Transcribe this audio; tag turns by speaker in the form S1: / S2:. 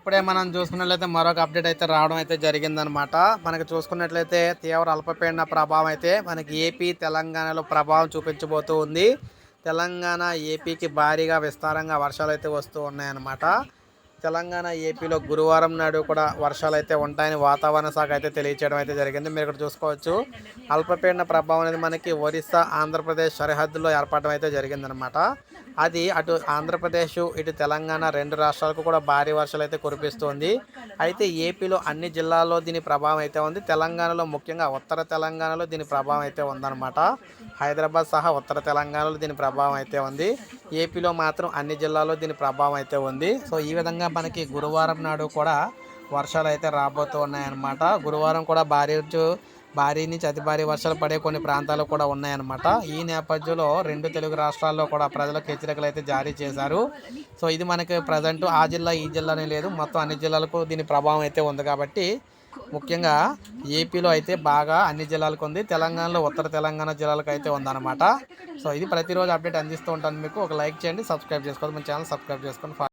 S1: ఇప్పుడే మనం చూసుకున్నట్లయితే మరొక అప్డేట్ అయితే రావడం అయితే జరిగిందనమాట మనకు చూసుకున్నట్లయితే తీవ్ర అల్పపీడన ప్రభావం అయితే మనకి ఏపీ తెలంగాణలో ప్రభావం చూపించబోతూ ఉంది. తెలంగాణ ఏపీకి భారీగా విస్తారంగా వర్షాలు అయితే వస్తూ ఉన్నాయన్నమాట. తెలంగాణ ఏపీలో గురువారం నాడు కూడా వర్షాలు అయితే ఉంటాయని వాతావరణ శాఖ అయితే తెలియచేయడం అయితే జరిగింది. మీరు ఇక్కడ చూసుకోవచ్చు. అల్పపీడన ప్రభావం అనేది మనకి ఒరిస్సా ఆంధ్రప్రదేశ్ సరిహద్దులో ఏర్పడడం అయితే జరిగిందనమాట అది అటు ఆంధ్రప్రదేశ్ ఇటు తెలంగాణ రెండు రాష్ట్రాలకు కూడా భారీ వర్షాలు అయితే కురిపిస్తుంది. అయితే ఏపీలో అన్ని జిల్లాల్లో దీని ప్రభావం అయితే ఉంది. తెలంగాణలో ముఖ్యంగా ఉత్తర తెలంగాణలో దీని ప్రభావం అయితే ఉందన్నమాట. హైదరాబాద్ సహా ఉత్తర తెలంగాణలో దీని ప్రభావం అయితే ఉంది. ఏపీలో మాత్రం అన్ని జిల్లాల్లో దీని ప్రభావం అయితే ఉంది. సో ఈ విధంగా మనకి గురువారం నాడు కూడా వర్షాలు అయితే రాబోతూ ఉన్నాయన్నమాట. గురువారం కూడా భారీ భారీ నుంచి అతి భారీ వర్షాలు పడే కొన్ని ప్రాంతాలు కూడా ఉన్నాయన్నమాట. ఈ నేపథ్యంలో రెండు తెలుగు రాష్ట్రాల్లో కూడా ప్రజలకు హెచ్చరికలు అయితే జారీ చేశారు. సో ఇది మనకి ప్రజెంట్ ఆ జిల్లా ఈ జిల్లానే లేదు. మొత్తం అన్ని జిల్లాలకు దీని ప్రభావం అయితే ఉంది కాబట్టి ముఖ్యంగా ఏపీలో అయితే బాగా అన్ని జిల్లాలకు ఉంది. తెలంగాణలో ఉత్తర తెలంగాణ జిల్లాలకు అయితే ఉందన్నమాట. సో ఇది ప్రతిరోజు అప్డేట్ అందిస్తూ ఉంటాను మీకు. ఒక లైక్ చేయండి సబ్స్క్రైబ్ చేసుకోండి. మన ఛానల్ సబ్స్క్రైబ్ చేసుకొని